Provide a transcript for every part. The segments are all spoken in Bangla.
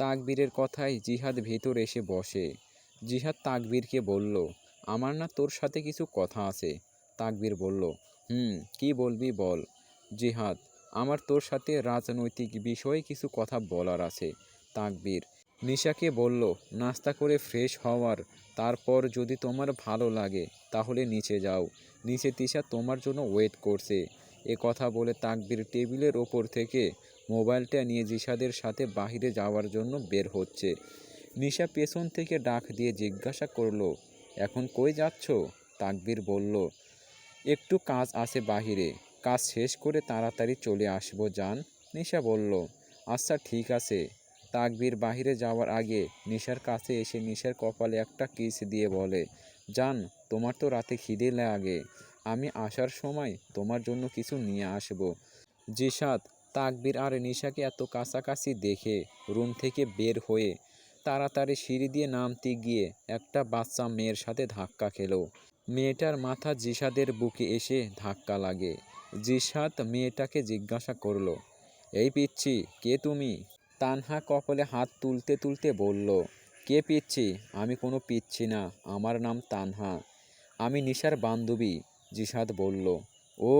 তাকবীরের কথায় জিহাদ ভেতর এসে বসে। জিহাদ তাকবীরকে বলল, আমার না তোর সাথে কিছু কথা আছে। তাকবীর বলল, হুম, কি বলবি বল। জিহাদ, আমার তোর সাথে রাজনৈতিক বিষয়ে কিছু কথা বলার আছে। তাকবীর, নিশাকে বলল, নাস্তা করে ফ্রেশ হওয়ার, তারপর যদি তোমার ভালো লাগে, তাহলে নিচে যাও। নিচে তিশা, তোমার জন্য ওয়েট করছে। এ কথা বলে তাকবীর টেবিলের ওপর থেকে মোবাইলটা নিয়ে জিসাদের সাথে বাইরে যাওয়ার জন্য বের হচ্ছে। নিশা পেছন থেকে ডাক দিয়ে জিজ্ঞাসা করল, এখন কই যাচ্ছ? তাকবীর বলল, একটু কাজ আছে বাহিরে। কাজ শেষ করে তাড়াতাড়ি চলে আসব যান নিশা বলল আচ্ছা ঠিক আছে। তাকবীর বাহিরে যাওয়ার আগে নিশার কাছে এসে নিশার কপালে একটা কিস দিয়ে বলে, জান, তোমার তো রাতে খিদে লাগে। আমি আসার সময় তোমার জন্য কিছু নিয়ে আসব। জিসাদ তাকবীর আর নিশাকে এত কাছাকাছি দেখে, রুম থেকে বের হয়ে তাড়াতাড়ি সিঁড়ি দিয়ে নামতে গিয়ে একটা বাচ্চা মেয়ের সাথে ধাক্কা খেলো। মেয়েটার মাথা জিসাদের বুকে এসে ধাক্কা লাগে। জিসাদ মেয়েটাকে জিজ্ঞাসা করল, এই পিচ্ছি, কে তুমি? তানহা কপালে হাত তুলতে তুলতে বলল, কে পিচ্ছি? আমি কোনো পিচ্ছি না, আমার নাম তানহা। আমি নিশার বান্ধবী। জিসাদ বলল, ও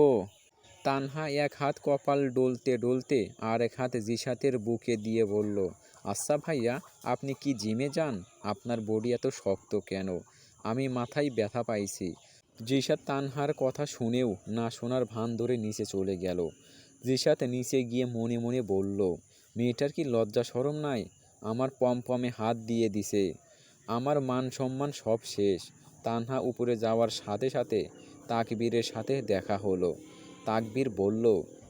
তানহা এক হাত কপাল ডলতে ডলতে আর এক হাত জিসাতের বুকে দিয়ে বলল আচ্ছা ভাইয়া, আপনি কি জিমে যান? আপনার বডি এত শক্ত কেন? আমি মাথায় ব্যথা পাইছি। জিসাত তানহার কথা শুনেও না শোনার ভান ধরে নিচে চলে গেল। জিসাত নিচে গিয়ে মনে মনে বলল, মেয়েটার কি লজ্জা সরম নাই? আমার পমপমে হাত দিয়ে দিছে। আমার মান সম্মান সব শেষ। তানহা উপরে যাওয়ার সাথে সাথে তাকবীরের সাথে দেখা হলো। তাকবীর বলল,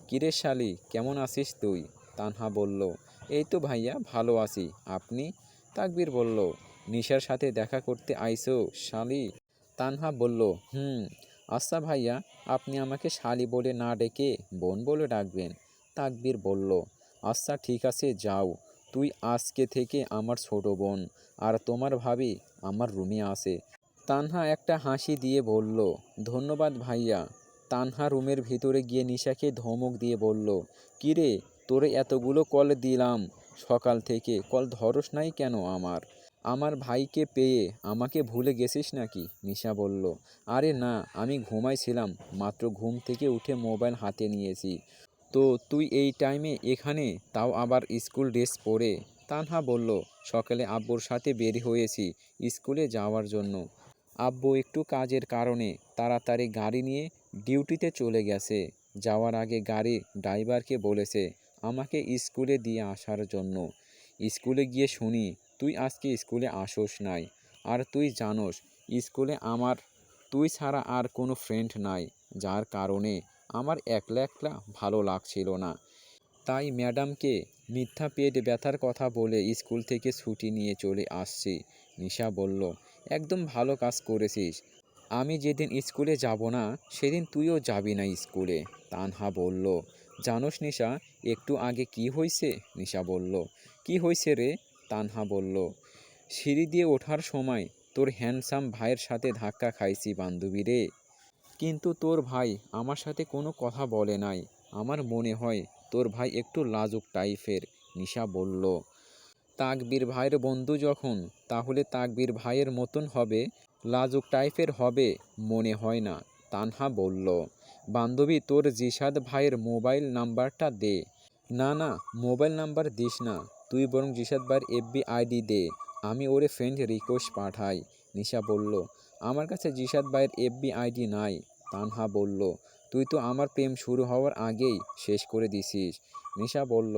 কিরে শালি, কেমন আছিস তুই? তানহা বলল, এই তো ভাইয়া, ভালো আছি। আপনি? তাকবীর বলল, নিশার সাথে দেখা করতে আইসো শালি? তানহা বলল, হুম। আচ্ছা ভাইয়া, আপনি আমাকে শালি বলে না ডেকে বোন বলে ডাকবেন? তাকবীর বলল আচ্ছা ঠিক আছে, যাও। তুই আজকে থেকে আমার ছোট বোন, আর তোমার ভাবি আমার রুমে আছে। তানহা একটা হাসি দিয়ে বলল, ধন্যবাদ ভাইয়া। তানহা রুমের ভিতরে গিয়ে নিশাকে ধমক দিয়ে বলল, কিরে, তোরে এতগুলো কল দিলাম। সকাল থেকে কল ধরস নাই কেন আমার? আমার ভাইকে পেয়ে আমাকে ভুলে গেছিস নাকি? নিশা বলল, আরে না, আমি ঘুমাইছিলাম। মাত্র ঘুম থেকে উঠে মোবাইল হাতে নিয়েছি। তো তুই এই টাইমে এখানে? তাও আবার স্কুল ড্রেস পরে? তানহা বলল, সকালে আব্বুর সাথে বের হয়েছি স্কুলে যাওয়ার জন্য। আব্বু একটু কাজের কারণে তাড়াতাড়ি গাড়ি নিয়ে ডিউটিতে চলে গেছে। যাওয়ার আগে গাড়ি ড্রাইভারকে বলেছে, আমাকে স্কুলে দিয়ে আসার জন্য। স্কুলে গিয়ে শুনি, তুই আজকে স্কুলে আসোস নাই। আর তুই জানোস, স্কুলে আমার, তুই ছাড়া আর কোনো ফ্রেন্ড নাই। যার কারণে আমার একলা একলা ভালো লাগছিল না। তাই ম্যাডামকে মিথ্যা পেট ব্যথার কথা বলে স্কুল থেকে ছুটি নিয়ে চলে আসছি। নিশা বলল একদম ভালো কাজ করেছিস। আমি যেদিন স্কুলে যাব না, সেদিন তুইও যাবি না স্কুলে, তানহা বলল। জানোস নিশা, একটু আগে কি হয়েছে নিশা বলল। কি হয়েছে রে? তানহা বলল। সিঁড়ি দিয়ে ওঠার সময় তোর হ্যান্ডসাম ভাইয়ের সাথে ধাক্কা খাইছি বান্ধবী রে। কিন্তু তোর ভাই আমার সাথে কোনো কথা বলে নাই। আমার মনে হয় তোর ভাই একটু লাজুক টাইপের, নিশা বলল। তাকবীর ভাইয়ের বন্ধু যখন, তাহলে তাকবীর ভাইয়ের মতন হবে, লাজুক টাইপের হবে, মনে হয় না, তানহা বলল। বান্ধবী, তোর জিসাদ ভাইয়ের মোবাইল নাম্বারটা দে। না না, মোবাইল নাম্বার দিস না, তুই বরং জিসাদ ভাইয়ের এফবি আইডি দে, আমি ওরে ফ্রেন্ড রিকোয়েস্ট পাঠাই, নিশা বলল। আমার কাছে জিসাদ ভাইয়ের এফবি আইডি নাই, তানহা বলল। তুই তো আমার প্রেম শুরু হওয়ার আগেই শেষ করে দিছিস, নিশা বলল।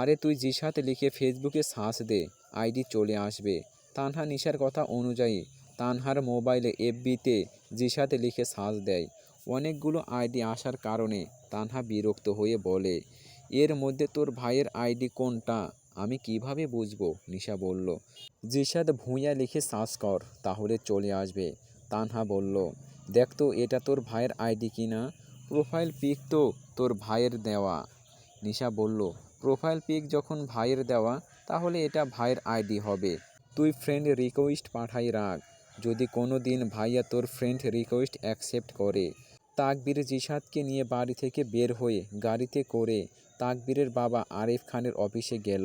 আরে তুই জিসাত লিখে ফেসবুকে সার্চ দে, আইডি চলে আসবে। তানহা নিশার কথা অনুযায়ী তানহার মোবাইলে এফবিতে জিসাতে লিখে সার্চ দেয়। অনেকগুলো আইডি আসার কারণে তানহা বিরক্ত হয়ে বলে, এর মধ্যে তোর ভাইয়ের আইডি কোনটা? আমি কীভাবে বুঝব? নিশা বলল জিসাদ ভূঁইয়া লিখে সার্চ কর, তাহলে চলে আসবে। তানহা বলল, দেখ তো, এটা তোর ভাইয়ের আইডি কিনা? প্রোফাইল পিক তো তোর ভাইয়ের দেওয়া। নিশা বলল প্রোফাইল পিক যখন ভাইয়ের দেওয়া, তাহলে এটা ভাইয়ের আইডি হবে। তুই ফ্রেন্ড রিকোয়েস্ট পাঠাই রাখ। যদি কোনো দিন ভাইয়া তোর ফ্রেন্ড রিকোয়েস্ট অ্যাকসেপ্ট করে, তাকবীর জিসাদকে নিয়ে বাড়ি থেকে বের হয়ে গাড়িতে করে তাকবীরের বাবা আরিফ খানের অফিসে গেল।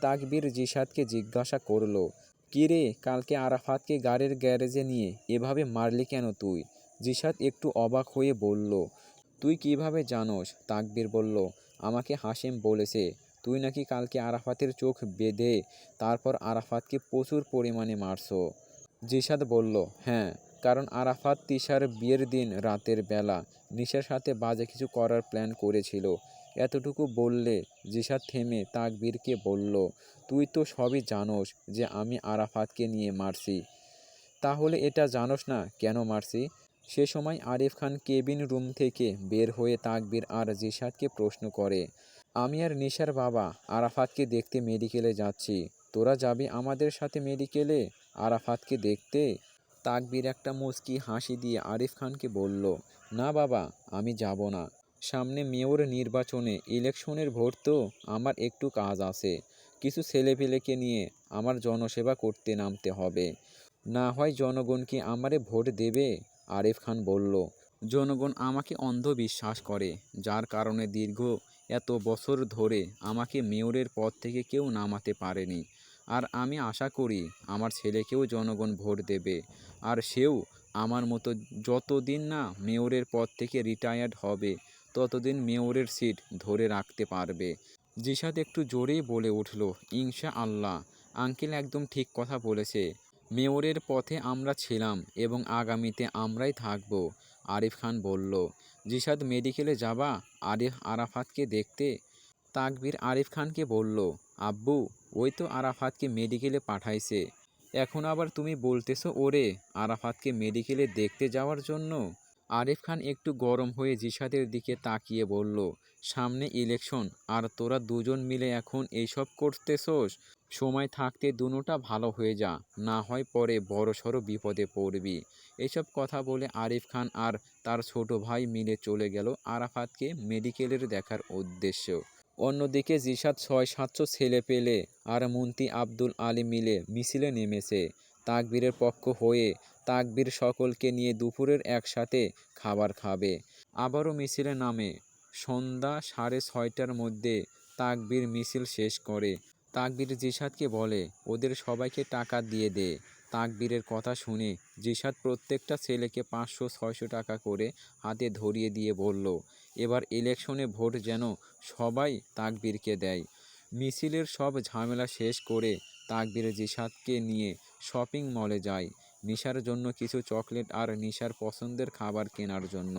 তাকবীর জিসাদকে জিজ্ঞাসা করল কিরে কালকে আরাফাতকে গাড়ির গ্যারেজে নিয়ে এভাবে মারলি কেন তুই? জিসাদ একটু অবাক হয়ে বলল, তুই কীভাবে জানোস? তাকবীর বলল আমাকে হাসেম বলেছে, তুই নাকি কালকে আরাফাতের চোখ বেঁধে তারপর আরাফাতকে প্রচুর পরিমাণে মারছো? জিসাদ বলল হ্যাঁ কারণ আরাফাত তিশার বিয়ের দিন রাতের বেলা নিশার সাথে বাজে কিছু করার প্ল্যান করেছিল। এতটুকু বললে জিসাদ থেমে তাকবীরকে বলল, তুই তো সবই জানোস যে আমি আরাফাতকে নিয়ে মারছি। তাহলে এটা জানোস না কেন মারছি? সে সময় আরিফ খান কেবিন রুম থেকে বের হয়ে তাকবীর আর জিসাদকে প্রশ্ন করে, আমি আর নিশার বাবা আরাফাতকে দেখতে মেডিকেলে যাচ্ছি। তোরা যাবি আমাদের সাথে মেডিকেলে? আরাফাতকে দেখতে? তাকবীর একটা মুচকি হাসি দিয়ে আরিফ খানকে বলল, না বাবা, আমি যাব না। সামনে মেয়র নির্বাচনে ইলেকশনের ভোট তো, আমার একটু কাজ আছে। কিছু ছেলেপেলেকে নিয়ে আমার জনসেবা করতে নামতে হবে। না হয় জনগণ কি আমারে ভোট দেবে? আরিফ খান বলল, জনগণ আমাকে অন্ধ বিশ্বাস করে, যার কারণে দীর্ঘ এত বছর ধরে আমাকে মেয়রের পদ থেকে কেউ নামাতে পারেনি। আর আমি আশা করি আমার ছেলেকেও জনগণ ভোট দেবে। আর সেও আমার মতো যতদিন না মেয়রের পদ থেকে রিটায়ার্ড হবে, ততদিন মেয়রের সিট ধরে রাখতে পারবে। জিসাদ একটু জোরেই বলে উঠল ইনশা আল্লাহ আঙ্কেল একদম ঠিক কথা বলেছে। মেয়রের পথে আমরা ছিলাম এবং আগামীতে আমরাই থাকব, আরিফ খান বলল। জিসাদ মেডিকেলে যাবা? আরিফ আরাফাতকে দেখতে? তাকবীর আরিফ খানকে বলল, আব্বু, ওই তো আরাফাতকে মেডিকেলে পাঠাইছে। এখন আবার তুমি বলতেছো ওরে, আরাফাতকে মেডিকেলে দেখতে যাওয়ার জন্য? আরিফ খান একটু গরম হয়ে জিসাদের দিকে তাকিয়ে বলল সামনে ইলেকশন, আর তোরা দুজন মিলে এখন এইসব করতেছোস? সময় থাকতে দুনোটা ভালো হয়ে যা, না হয় পরে বড়সড় বিপদে পড়বি। এসব কথা বলে আরিফ খান আর তার ছোট ভাই মিলে চলে গেল আরাফাতকে মেডিকেলের দেখার উদ্দেশ্য। অন্যদিকে জিসাদ ছয় সাতশো ছেলে পেলে আর মন্ত্রী আব্দুল আলী মিলে মিছিলে নেমেছে। তাকবীরের পক্ষ হয়ে তাকবীর সকলকে নিয়ে দুপুরের একসাথে খাবার খাবে। আবারও মিছিলে নামে সন্ধ্যা সাড়ে ছয়টার মধ্যে তাকবীর মিছিল শেষ করে। তাকবীর জিসাদকে বলে, ওদের সবাইকে টাকা দিয়ে দে। তাকবীরের কথা শুনে জিসাদ প্রত্যেকটা ছেলেকে পাঁচশো, ছয়শো টাকা করে হাতে ধরিয়ে দিয়ে বলল, এবার ইলেকশনে ভোট যেন সবাই তাকবীরকে দেয়। মিছিলের সব ঝামেলা শেষ করে তাকবীর জিসাদকে নিয়ে শপিং মলে যায়। নিশার জন্য কিছু চকলেট আর নিশার পছন্দের খাবার কেনার জন্য।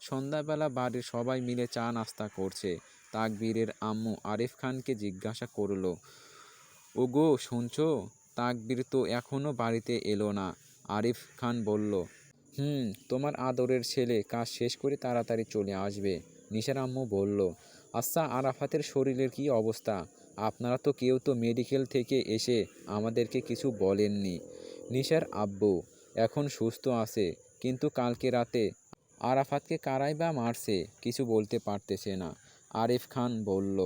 সন্ধ্যাবেলা বাড়ির সবাই মিলে চা নাস্তা করছে। তাকবীরের আম্মু আরিফ খানকে জিজ্ঞাসা করল, ওগো, শুনছো? তাকবীর তো এখনও বাড়িতে এলো না। আরিফ খান বলল, হুম, তোমার আদরের ছেলে কাজ শেষ করে তাড়াতাড়ি চলে আসবে। নিশার আম্মু বলল আচ্ছা আরাফাতের শরীরের কি অবস্থা? আপনারা তো কেউ তো মেডিকেল থেকে এসে আমাদেরকে কিছু বলেননি। নিশার আব্বু, এখন সুস্থ আছে, কিন্তু কালকে রাতে আরাফাতকে কারাই বা মারছে, কিছু বলতে পারতেছে না। আরিফ খান বলল,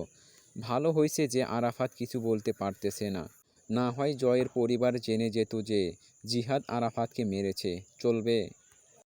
ভালো হয়েছে যে আরাফাত কিছু বলতে পারতেছে না। না হয় জয়ের পরিবার জেনে যেত যে জিহাদ আরাফাতকে মেরেছে। চলবে?